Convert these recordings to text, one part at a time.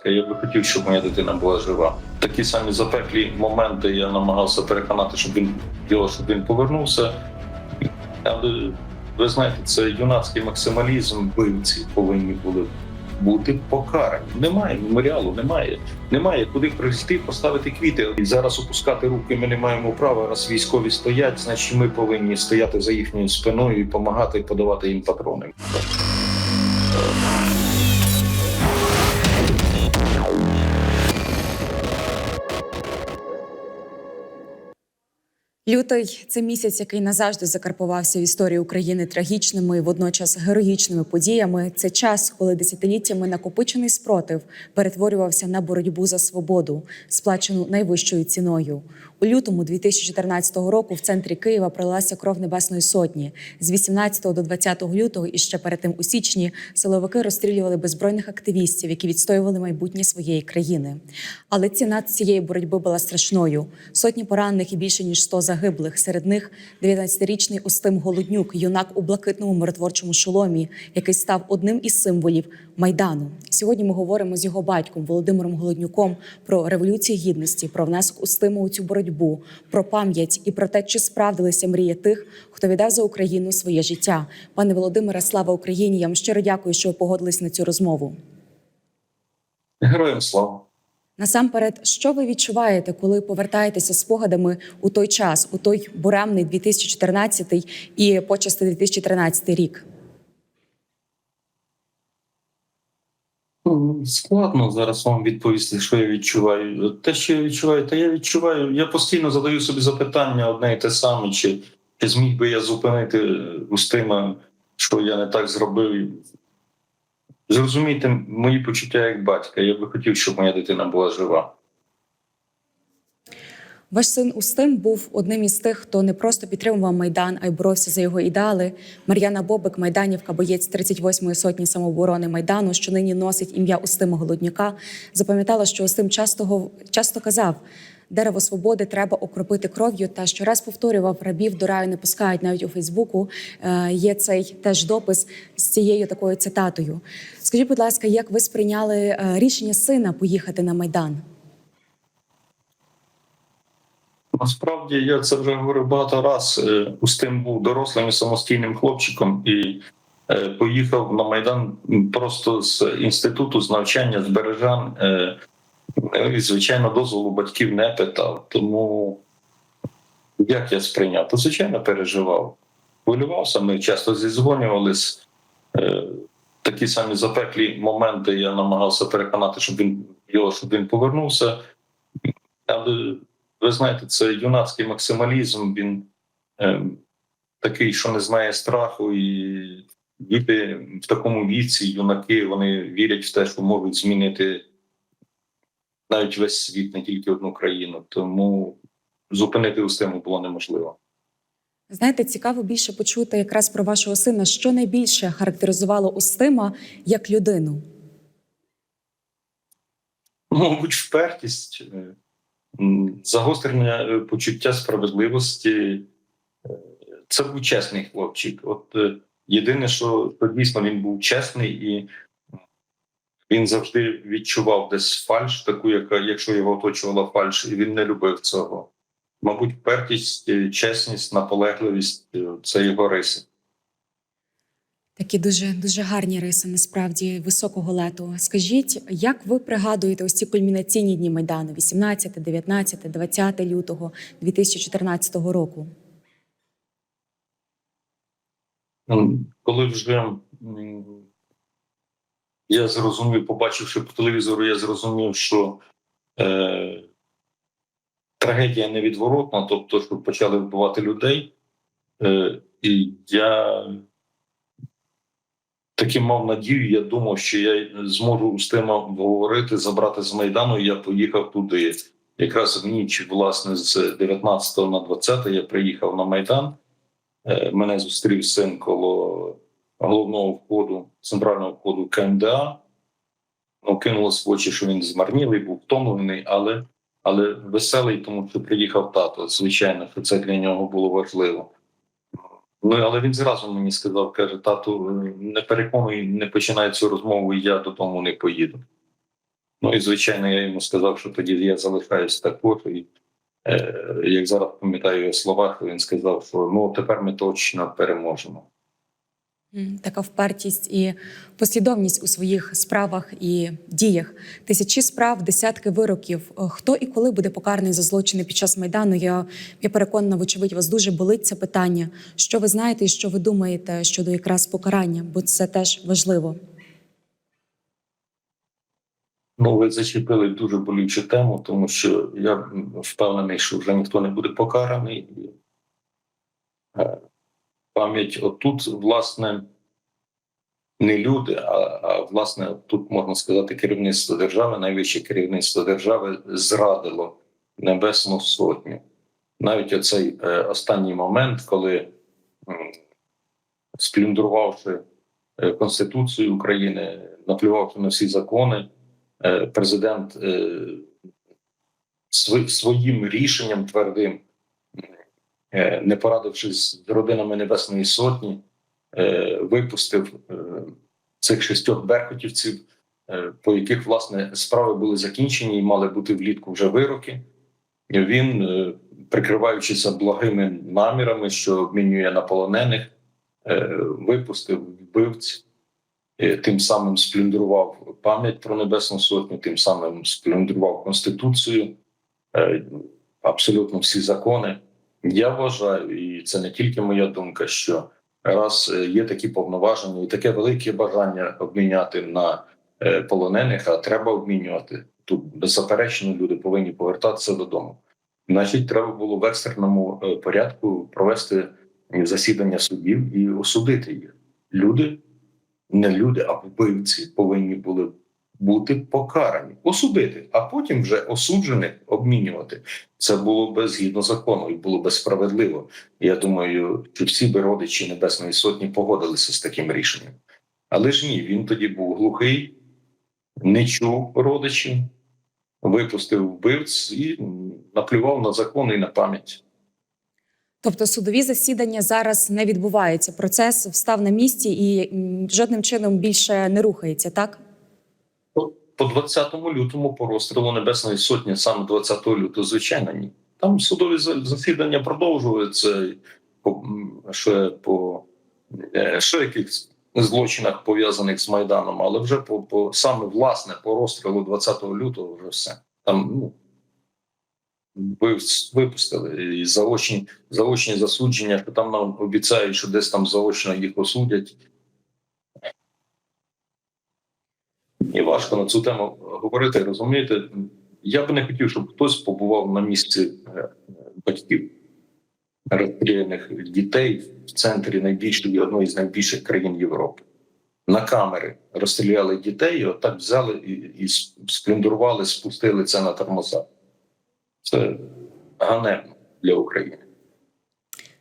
батька. Я би хотів, щоб моя дитина була жива. Такі самі запеклі моменти я намагався переконати, щоб він його, щоб він повернувся. Але ви знаєте, це юнацький максималізм. Вбивці повинні були бути покарані. Немає меморіалу, немає. Немає куди прийти, поставити квіти. І зараз опускати руки ми не маємо права. Раз військові стоять, значить ми повинні стояти за їхньою спиною і допомагати подавати їм патрони. Лютий це місяць, який назавжди закарпувався в історії України трагічними і водночас героїчними подіями. Це час, коли десятиліттями накопичений спротив перетворювався на боротьбу за свободу, сплачену найвищою ціною. У лютому 2014 року в центрі Києва пролилася кров Небесної Сотні. З 18 до 20 лютого і ще перед тим у січні силовики розстрілювали беззбройних активістів, які відстоювали майбутнє своєї країни. Але ціна цієї боротьби була страшною. Сотні поранених і більше ніж 100 загиблих. Серед них 19-річний Устим Голоднюк, юнак у блакитному миротворчому шоломі, який став одним із символів майдану. Сьогодні ми говоримо з його батьком Володимиром Голоднюком про революцію гідності, про внесок Устима у цю боротьбу, про пам'ять і про те, чи справдилися мрії тих, хто віддав за Україну своє життя. Пане Володимире, слава Україні! Я вам щиро дякую, що ви погодились на цю розмову. Героям слава! Насамперед, що ви відчуваєте, коли повертаєтеся спогадами у той час, у той буремний 2014 і почасти 2013 рік? Складно зараз вам відповісти, що я відчуваю. Те, що я відчуваю, та я відчуваю. Я постійно задаю собі запитання одне і те саме, чи, чи зміг би я зупинити Устима, що я не так зробив. Зрозумійте мої почуття як батька. Я би хотів, щоб моя дитина була жива. Ваш син Устим був одним із тих, хто не просто підтримував майдан, а й боровся за його ідеали. Мар'яна Бобик, майданівка, боєць 38-ї сотні самооборони майдану, що нині носить ім'я Устима Голоднюка, запам'ятала, що Устим часто часто казав. Дерево свободи треба окропити кров'ю. Та щораз повторював рабів до раю не пускають навіть у Фейсбуку. Е, є цей теж допис з цією такою цитатою. Скажіть, будь ласка, як ви сприйняли е, рішення сина поїхати на майдан? Насправді я це вже говорив багато раз. Е, Устим був дорослим і самостійним хлопчиком і е, поїхав на майдан просто з інституту з навчання з бережан. Е, І, звичайно, дозволу батьків не питав. Тому як я сприйняв, то звичайно переживав. Хвилювався, ми часто зізвонювались. Такі самі запеклі моменти я намагався переконати, щоб він його, щоб він повернувся. Але ви знаєте, це юнацький максималізм. Він е, такий, що не знає страху, і діти в такому віці, юнаки, вони вірять в те, що можуть змінити навіть весь світ, не тільки одну країну. Тому зупинити Устиму було неможливо. Знаєте, цікаво більше почути якраз про вашого сина, що найбільше характеризувало Устима як людину. Мабуть, впертість, е, загострення е, почуття справедливості. Е, Це був чесний хлопчик. От е, єдине, що дійсно він був чесний і він завжди відчував десь фальш, таку, яка, якщо його оточувала фальш, і він не любив цього. Мабуть, впертість, чесність, наполегливість це його риси. Такі дуже дуже гарні риси, насправді високого лету. Скажіть, як ви пригадуєте ось ці кульмінаційні дні майдану 18, 19, 20 лютого 2014 року? Коли вже я зрозумів, побачивши по телевізору, я зрозумів, що е, трагедія невідворотна, тобто, що почали вбивати людей. Е, і я таки мав надію, я думав, що я зможу з тим говорити, забрати з Майдану, і я поїхав туди. Якраз в ніч, власне, з 19 на 20 я приїхав на Майдан. Е, Мене зустрів син коло головного входу, центрального входу КМДА. Ну, кинулось в очі, що він змарнілий, був втомлений, але, але веселий, тому що приїхав тато. Звичайно, що це для нього було важливо. Ну, але він зразу мені сказав: каже: тату, не переконуй, не починай цю розмову, я додому не поїду. Ну і звичайно, я йому сказав, що тоді я залишаюсь також. І е, як зараз пам'ятаю його слова, він сказав, що ну тепер ми точно переможемо. Така впертість і послідовність у своїх справах і діях. Тисячі справ, десятки вироків. Е, Хто і коли буде покараний за злочини під час майдану? Я, я переконана, вочевидь, вас дуже болить це питання. Що ви знаєте і що ви думаєте щодо якраз покарання? Бо це теж важливо. Ну, ви зачепили дуже болючу тему, тому що я впевнений, що вже ніхто не буде покараний. Пам'ять отут, власне, не люди, а, а власне, тут можна сказати, керівництво держави, найвище керівництво держави зрадило Небесну Сотню. Навіть оцей е, останній момент, коли м, сплюндрувавши е, Конституцію України, наплювавши на всі закони, е, президент е, сви- своїм рішенням твердим, не порадившись з родинами Небесної Сотні, е, випустив е, цих шістьох беркутівців, е, по яких власне справи були закінчені і мали бути влітку вже вироки. Він, е, прикриваючися благими намірами, що обмінює на полонених, е, випустив вбивць, е, тим самим сплюндрував пам'ять про Небесну Сотню, тим самим сплюндрував Конституцію, е, абсолютно всі закони. Я вважаю, і це не тільки моя думка, що раз е, є такі повноваження і таке велике бажання обміняти на е, полонених, а треба обмінювати. Тут беззаперечно люди повинні повертатися додому. Значить, треба було в екстреному е, порядку провести засідання судів і осудити їх. Люди, не люди, а вбивці повинні були бути покарані, осудити, а потім вже осуджених обмінювати. Це було би згідно закону і було би справедливо. Я думаю, що всі би родичі Небесної Сотні погодилися з таким рішенням. Але ж ні, він тоді був глухий, не чув родичів, випустив вбивць і наплював на закони і на пам'ять. Тобто судові засідання зараз не відбуваються. Процес встав на місці і жодним чином більше не рухається, так? По- По 20 лютому, по розстрілу Небесної Сотні, саме 20 лютого, звичайно, ні. Там судові засідання продовжуються. Ще по ще якихось злочинах пов'язаних з Майданом, але вже по, по саме власне по розстрілу 20 лютого вже все. Там ну, випустили і заочні, заочні засудження, що там нам обіцяють, що десь там заочно їх осудять. І важко на цю тему говорити. Розумієте, я би не хотів, щоб хтось побував на місці е, батьків розстріляних дітей в центрі найбільшої одної з найбільших країн Європи. На камери розстріляли дітей, і отак взяли і, і сплюндрували, спустили це на тормоза. Це ганебно для України.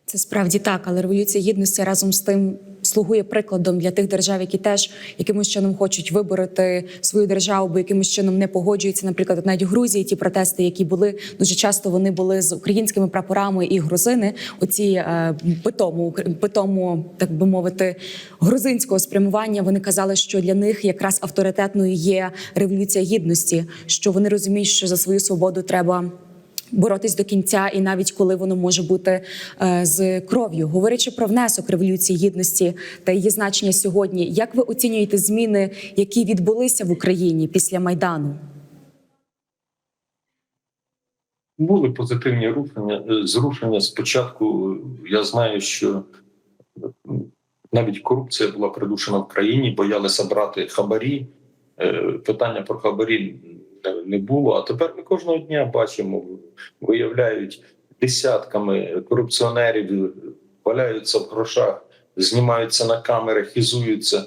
Це справді так, але революція гідності разом з тим слугує прикладом для тих держав, які теж якимось чином хочуть вибороти свою державу, бо якимось чином не погоджуються. Наприклад, навіть Грузії ті протести, які були дуже часто, вони були з українськими прапорами і грузини. Оці е, питому, питому, так би мовити, грузинського спрямування. Вони казали, що для них якраз авторитетною є революція гідності, що вони розуміють, що за свою свободу треба боротись до кінця, і навіть коли воно може бути е, з кров'ю. Говорячи про внесок революції гідності та її значення сьогодні, як ви оцінюєте зміни, які відбулися в Україні після майдану? Були позитивні рушення. Е, Зрушення спочатку. е, Я знаю, що навіть корупція була придушена в країні, боялися брати хабарі. Питання про хабарі не- не було. А тепер ми кожного дня бачимо, виявляють десятками корупціонерів, е, валяються в грошах, знімаються на камери, хизуються,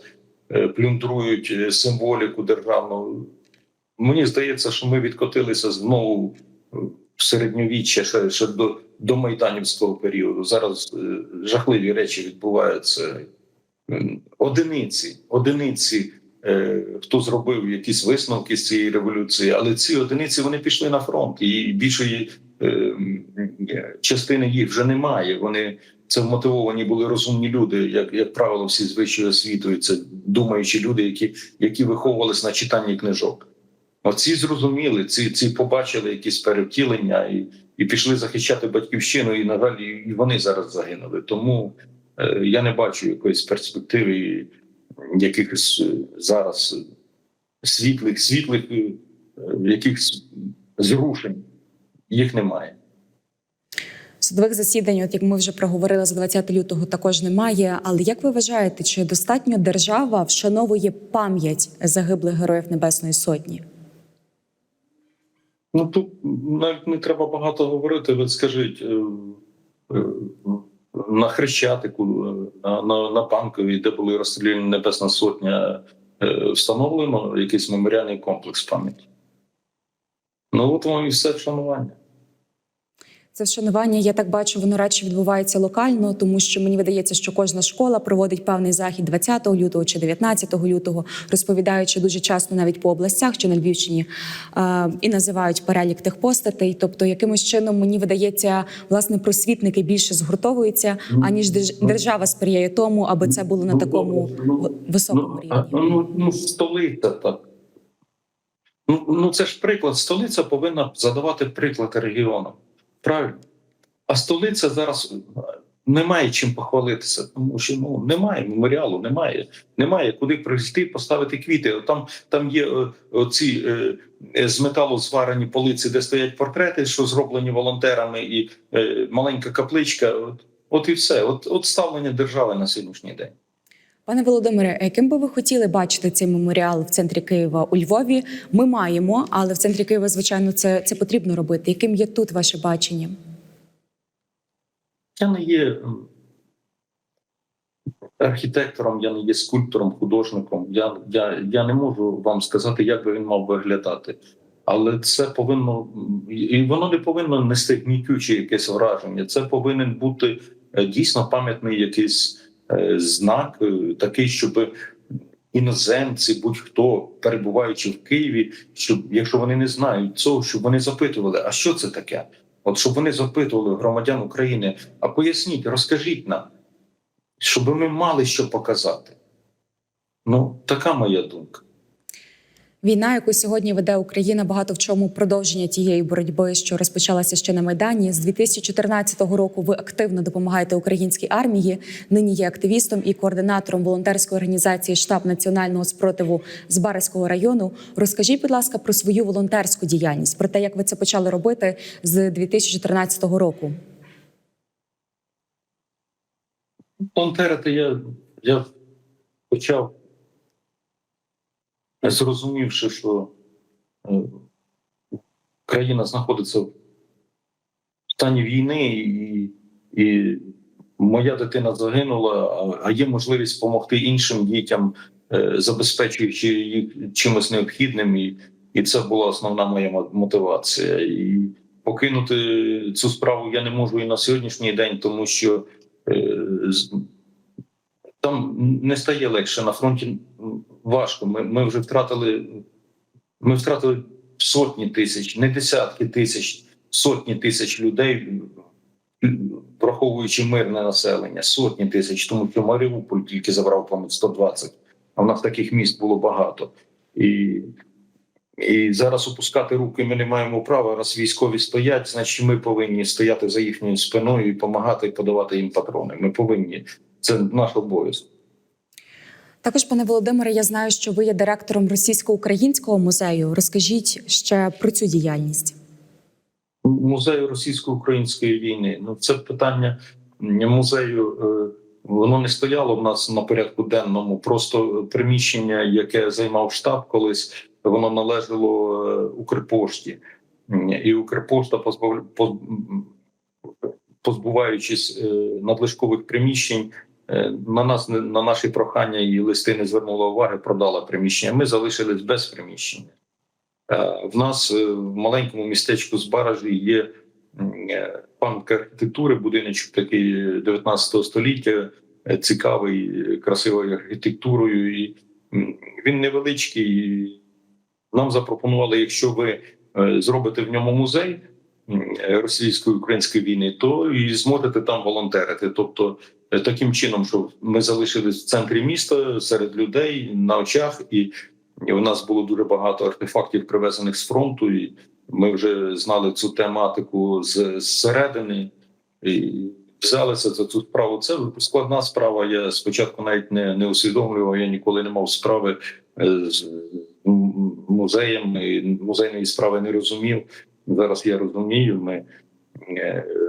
е, плюндрують е, символіку державну. Мені здається, що ми відкотилися знову в середньовіччя ще, ще до, до майданівського періоду. Зараз е, жахливі речі відбуваються. Одиниці, одиниці, е, хто зробив якісь висновки з цієї революції, але ці одиниці вони пішли на фронт, і більшої е, е, частини їх вже немає. Вони це вмотивовані були розумні люди, як, як правило, всі з вищою освітою. Це думаючі люди, які, які виховувалися на читанні книжок. Оці зрозуміли, ці, ці побачили якісь перевтілення і, і пішли захищати батьківщину, і, на жаль, і вони зараз загинули. Тому е, я не бачу якоїсь перспективи якихось е, зараз світлих, світлих е, якихось зрушень. Їх немає. Судових засідань, от як ми вже проговорили з 20 лютого, також немає. Але як ви вважаєте, чи достатньо держава вшановує пам'ять загиблих героїв Небесної Сотні? Ну тут навіть не треба багато говорити. Ви скажіть е, на Хрещатику, е, на, на, на Панкові, де були розстріляні Небесна Сотня, е, встановлено якийсь меморіальний комплекс пам'яті. Ну от вам і все вшанування. Це вшанування, я так бачу, воно радше відбувається локально, тому що мені видається, що кожна школа проводить певний захід 20 лютого чи 19 лютого, розповідаючи дуже часто навіть по областях чи на Львівщині і називають перелік тих постатей. Тобто, якимось чином мені видається, власне, просвітники більше згуртовуються, аніж держ- держава сприяє тому, аби це було на Ну, такому ну, високому Ну, рівні. ну, ну столиця так. Ну, ну це ж приклад. Столиця повинна задавати приклад регіонам. Правильно? А столиця зараз немає чим похвалитися, тому що ну немає меморіалу, немає, немає куди прийти, поставити квіти. Там, там є е, оці е, е, з металу зварені полиці, де стоять портрети, що зроблені волонтерами, і е, маленька капличка. От, от і все. От, от ставлення держави на сьогоднішній день. Пане Володимире, яким би ви хотіли бачити цей меморіал в центрі Києва у Львові? Ми маємо, але в центрі Києва, звичайно, це, це потрібно робити. Яким є тут ваше бачення? Я не є архітектором, я не є скульптором, художником. Я, я, я не можу вам сказати, як би він мав виглядати. Але це повинно і воно не повинно нести гнітюче якесь враження. Це повинен бути е, дійсно пам'ятний якийсь е, знак, е, такий, щоб іноземці, будь-хто перебуваючи в Києві, щоб якщо вони не знають цього, щоб вони запитували, а що це таке? От щоб вони запитували громадян України, а поясніть, розкажіть нам, щоб ми мали що показати. Ну, така моя думка. Війна, яку сьогодні веде Україна, багато в чому продовження тієї боротьби, що розпочалася ще на майдані. З 2014 року ви активно допомагаєте українській армії. Нині є активістом і координатором волонтерської організації штаб національного спротиву з Барського району. Розкажіть, будь ласка, про свою волонтерську діяльність, про те, як ви це почали робити з 2014 року. Волонтерити я, я почав, зрозумівши, що е, країна знаходиться в стані війни, і, і моя дитина загинула, а- є можливість допомогти іншим дітям, е, забезпечуючи їх чимось необхідним. І, і це була основна моя мотивація. І покинути цю справу я не можу і на сьогоднішній день, тому що. е, там не стає легше на фронті. Важко. Ми, ми вже втратили. Ми втратили сотні тисяч, не десятки тисяч, сотні тисяч людей, враховуючи мирне населення, сотні тисяч, тому що Маріуполь тільки забрав понад 120, а в нас таких міст було багато. І, і зараз опускати руки ми не маємо права. Раз військові стоять, значить ми повинні стояти за їхньою спиною і допомагати подавати їм патрони. Ми повинні. Це наш обов'язок. Також, пане Володимире, я знаю, що ви є директором російсько-українського музею. Розкажіть ще про цю діяльність. музею російсько-української війни. Ну це питання музею. е, Воно не стояло в нас на порядку денному. Просто приміщення, яке займав штаб колись, воно належало е, Укрпошті, і Укрпошта позбав... позбуваючись е, надлишкових приміщень. Е, На нас на наші прохання і листи не звернула уваги, продала приміщення. Ми залишились без приміщення. Е, В нас е, в маленькому містечку Збаражі є м, е, архітектури, будиночок такий е, 19 століття, цікавий, красивою архітектурою. І він невеличкий. Нам запропонували, якщо ви зробите в ньому музей російської української війни, то і зможете там волонтерити. Тобто, таким чином, що ми залишились в центрі міста серед людей на очах і у нас було дуже багато артефактів, привезених з фронту. І ми вже знали цю тематику з зсередини і взялися за цю справу. Це складна справа. Я спочатку навіть не, не усвідомлював. Я ніколи не мав справи е, з музеєм. Музейної справи не розумів. Зараз я розумію. Ми е,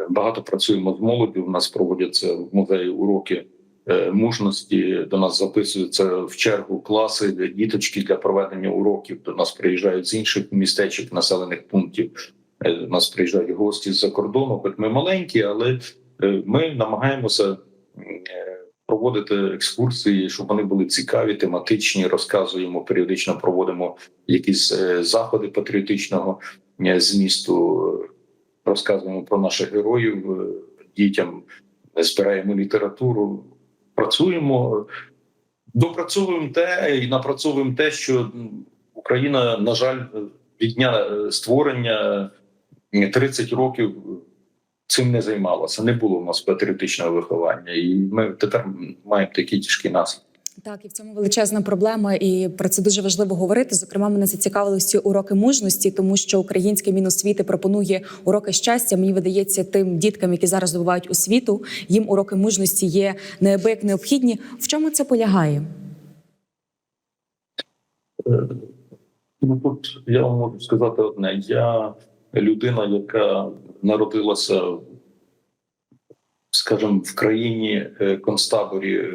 багато працюємо з молоддю. У нас проводяться в музеї уроки е, мужності. До нас записуються в чергу класи де діточки для проведення уроків. До нас приїжджають з інших містечок, населених пунктів. Е, До нас приїжджають гості з-за кордону. Хоч ми маленькі, але е, ми намагаємося е, проводити екскурсії, щоб вони були цікаві, тематичні. Розказуємо періодично, проводимо якісь е, заходи патріотичного е, змісту. Е, Розказуємо про наших героїв е, дітям, збираємо літературу, працюємо, допрацьовуємо те і напрацьовуємо те, що Україна, на жаль, від дня е, створення е, 30 років цим не займалася. Не було в нас патріотичного виховання, і ми тепер маємо такі тяжкі наслідки. Так, і в цьому величезна проблема, і про це дуже важливо говорити. Зокрема, мене зацікавили ці уроки мужності, тому що українське міносвіти пропонує уроки щастя. Мені видається, тим діткам, які зараз здобувають освіту, їм уроки мужності є неабияк необхідні. В чому це полягає? Е, Ну тут я вам можу сказати одне: я людина, яка народилася, скажімо, в країні е, концтаборі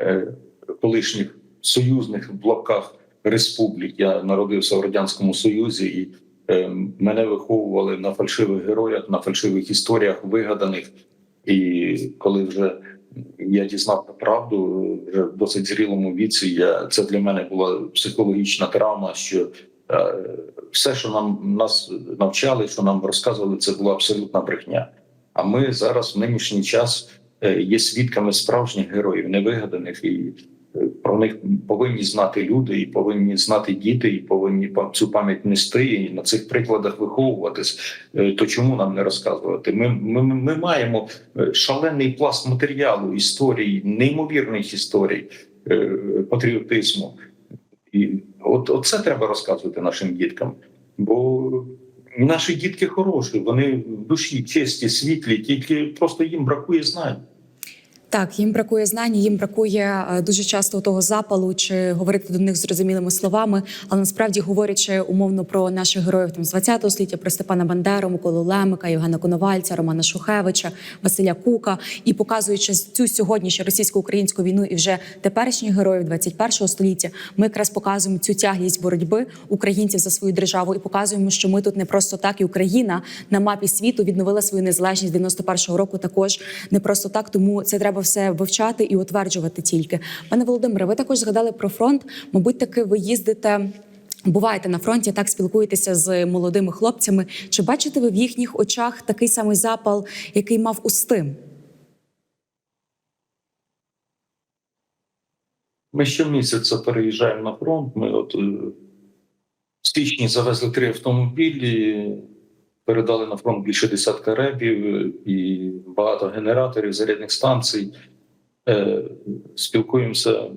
е, колишніх союзних в лапках республік. Я народився в радянському союзі, і е, мене виховували на фальшивих героях, на фальшивих історіях, вигаданих. І коли вже я дізнав правду вже в досить зрілому віці. Я це для мене була психологічна травма. Що е, все, що нам нас навчали, що нам розказували, це була абсолютна брехня. А ми зараз в нинішній час е, є свідками справжніх героїв, невигаданих, і про них повинні знати люди, і повинні знати діти, і повинні цю пам'ять нести і на цих прикладах виховуватись. Е, То чому нам не розказувати? Ми, ми, ми маємо е, шалений пласт матеріалу, історій, неймовірних історій е, патріотизму. І от, от це треба розказувати нашим діткам. Бо наші дітки хороші, вони в душі чисті, світлі, тільки просто їм бракує знань. Так, їм бракує знань, їм бракує е, дуже часто того запалу чи говорити до них зрозумілими словами. Але насправді говорячи умовно про наших героїв там з 20-го століття, про Степана Бандеру, Миколу Лемика, Євгена Коновальця, Романа Шухевича, Василя Кука і показуючи цю сьогоднішню російсько-українську війну і вже теперішніх героїв 21-го століття, ми якраз показуємо цю тяглість боротьби українців за свою державу і показуємо, що ми тут не просто так, і Україна на мапі світу відновила свою незалежність 91-го року. Також не просто так, тому це треба все вивчати і утверджувати тільки. Пане Володимире, ви також згадали про фронт. Мабуть, таки ви їздите. Буваєте на фронті, так спілкуєтеся з молодими хлопцями. Чи бачите ви в їхніх очах такий самий запал, який мав Устим? Ми щомісяця переїжджаємо на фронт. Ми от е, в січні завезли три автомобілі, передали на фронт більше десятка ребів е, і багато генераторів, зарядних станцій. Е, Спілкуємося,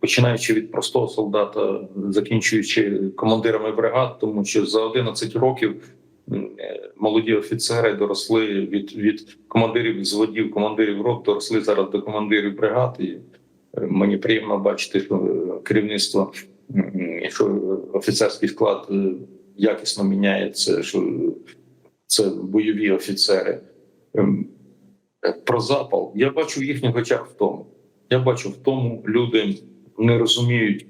починаючи від простого солдата, закінчуючи командирами бригад, тому що за 11 років е, молоді офіцери доросли від, від командирів взводів, командирів рот, доросли зараз до командирів бригад. І Мені приємно бачити, що керівництво, що офіцерський склад якісно міняється, що це бойові офіцери. Ем, е, Про запал я бачу в їхніх очах в тому. Я бачу в тому, люди не розуміють.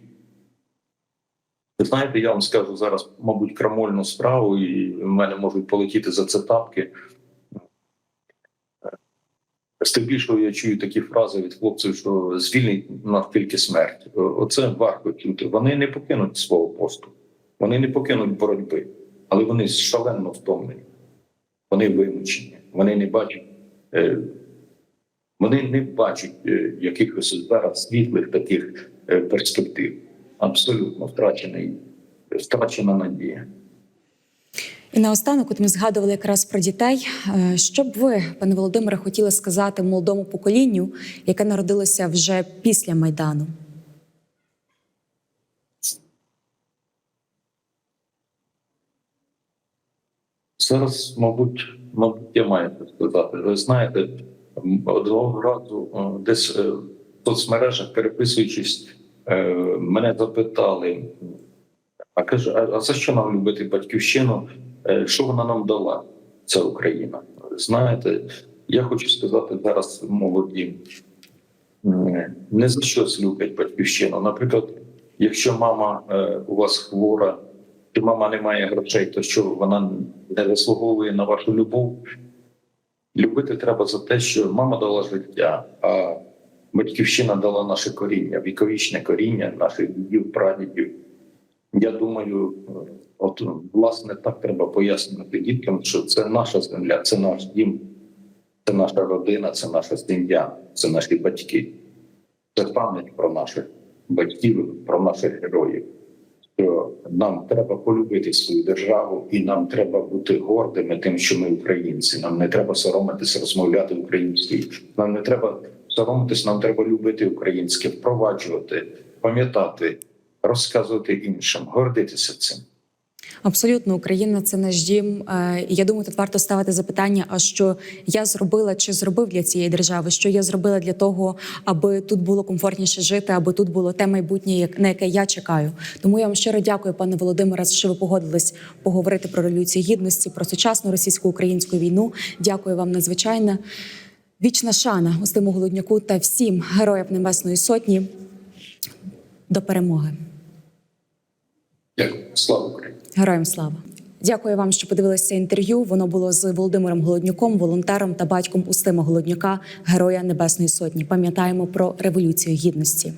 Ви знаєте, я вам скажу зараз, мабуть, крамольну справу, і в мене можуть полетіти за це тапки. Здебільшого я чую такі фрази від хлопців, що звільнить нас тільки смерть. Оце варто чути. Вони не покинуть свого посту, вони не покинуть боротьби, але вони шалено втомлені, вони вимучені, вони не бачать, е, вони не бачать е, якихось зараз світлих таких е, перспектив. Абсолютно втрачений, втрачена надія. І наостанок, от ми згадували якраз про дітей. Що б ви, пане Володимире, хотіли сказати молодому поколінню, яке народилося вже після майдану? Зараз, мабуть, мабуть, я маю сказати. Ви знаєте, одного разу е, десь е, в соцмережах переписуючись, е, мене запитали, а каже, а за що нам любити батьківщину? Що вона нам дала, ця Україна? Знаєте, я хочу сказати зараз молоді, не за щось люблять батьківщину. Наприклад, якщо мама у вас хвора, чи мама не має грошей, то що вона не заслуговує на вашу любов? Любити треба за те, що мама дала життя, а батьківщина дала наше коріння, віковічне коріння наших дідів, прадідів. Я думаю, от власне так треба пояснювати діткам, що це наша земля, це наш дім, це наша родина, це наша сім'я, це наші батьки. Це пам'ять про наших батьків, про наших героїв. Що нам треба полюбити свою державу, і нам треба бути гордими тим, що ми українці. Нам не треба соромитися розмовляти українською. Нам не треба соромитись, нам треба любити українське, впроваджувати, пам'ятати, розказувати іншим, гордитися цим. Абсолютно, Україна це наш дім. Е, я думаю, тут варто ставити запитання: а що я зробила чи зробив для цієї держави? Що я зробила для того, аби тут було комфортніше жити, аби тут було те майбутнє, на яке я чекаю. Тому я вам щиро дякую, пане Володимире, що ви погодились поговорити про революцію гідності, про сучасну російсько-українську війну. Дякую вам надзвичайно. Вічна шана Устиму Голодняку та всім героям Небесної Сотні. До перемоги. Дякую. Слава Україні! Героям слава! Дякую вам, що подивилися інтерв'ю. Воно було з Володимиром Голоднюком, волонтером та батьком Устима Голоднюка, героя Небесної Сотні. Пам'ятаємо про революцію гідності.